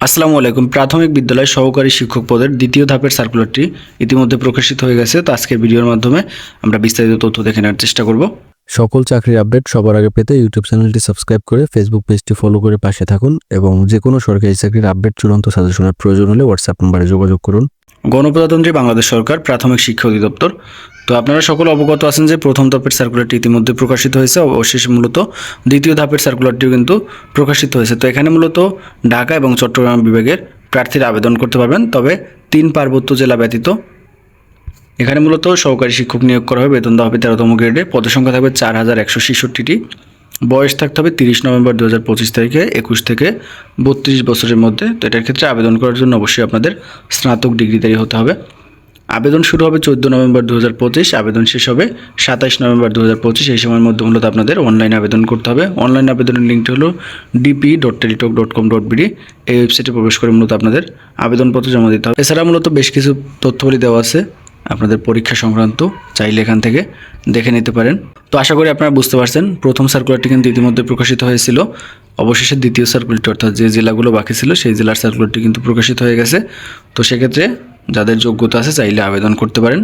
আসসালামু আলাইকুম। প্রাথমিক বিদ্যালয় সহকারী শিক্ষক পদের দ্বিতীয় ধাপের সার্কুলারটি ইতিমধ্যে প্রকাশিত হয়ে গেছে তো আজকের ভিডিওর মাধ্যমে আমরা বিস্তারিত তথ্য দেখে নেওয়ার চেষ্টা করব। সকল চাকরির আপডেট সবার আগে পেতে ইউটিউব চ্যানেলটি সাবস্ক্রাইব করে ফেসবুক পেজটি ফলো করে পাশে থাকুন এবং যে কোনো সরকারি চাকরির আপডেট চূড়ান্ত সাজেশনের প্রয়োজন হলে হোয়াটসঅ্যাপ নম্বরে যোগাযোগ করুন। গণপ্রজাতন্ত্রী বাংলাদেশ সরকার প্রাথমিক শিক্ষা অধিদপ্তর তো আপনারা সকল অবগত আছেন যে প্রথম ধাপের সার্কুলারটি ইতিমধ্যে প্রকাশিত হয়েছে, অবশেষে মূলত দ্বিতীয় ধাপের সার্কুলারটিও কিন্তু প্রকাশিত হয়েছে। তো এখানে মূলত ঢাকা এবং চট্টগ্রাম বিভাগের প্রার্থীরা আবেদন করতে পারবেন, তবে তিন পার্বত্য জেলা ব্যতীত। এখানে মূলত সহকারী শিক্ষক নিয়োগ করা হবে, বেতন দেওয়া হবে তেরোতম গ্রেডে পদসংখ্যা থাকবে চার হাজার একশো ছেষট্টিটি। বয়স থাকতে হবে তিরিশ নভেম্বর দু হাজার পঁচিশ তারিখে, একুশ থেকে বত্রিশ বছরের মধ্যে। তো এটার ক্ষেত্রে আবেদন করার জন্য অবশ্যই আপনাদের স্নাতক ডিগ্রিধারী হতে হবে। আবেদন শুরু হবে চোদ্দ নভেম্বর দু হাজার পঁচিশ, আবেদন শেষ হবে সাতাইশ নভেম্বর দু হাজার পঁচিশ, এই সময়ের মধ্যে মূলত আপনাদের অনলাইন আবেদন করতে হবে। অনলাইন আবেদনের লিঙ্কটি হলো ডিপি ডট টেলিটক কম এই ওয়েবসাইটে প্রবেশ করে মূলত আপনাদের আবেদনপত্র জমা দিতে হবে। এছাড়া মূলত বেশ কিছু তথ্যবলী দেওয়া আছে, আপনাদের পরীক্ষা সংক্রান্ত, চাইলে এখান থেকে দেখে নিতে পারেন। তো আশা করি আপনারা বুঝতে পারছেন, প্রথম সার্কুলারটি কিন্তু ইতিমধ্যে প্রকাশিত হয়েছিল। অবশেষে দ্বিতীয় সার্কুলারটি অর্থাৎ যে জেলাগুলো বাকি ছিল, সেই জেলার সার্কুলারটি কিন্তু প্রকাশিত হয়ে গেছে। তো সেক্ষেত্রে যাদের যোগ্যতা আছে চাইলে আবেদন করতে পারেন।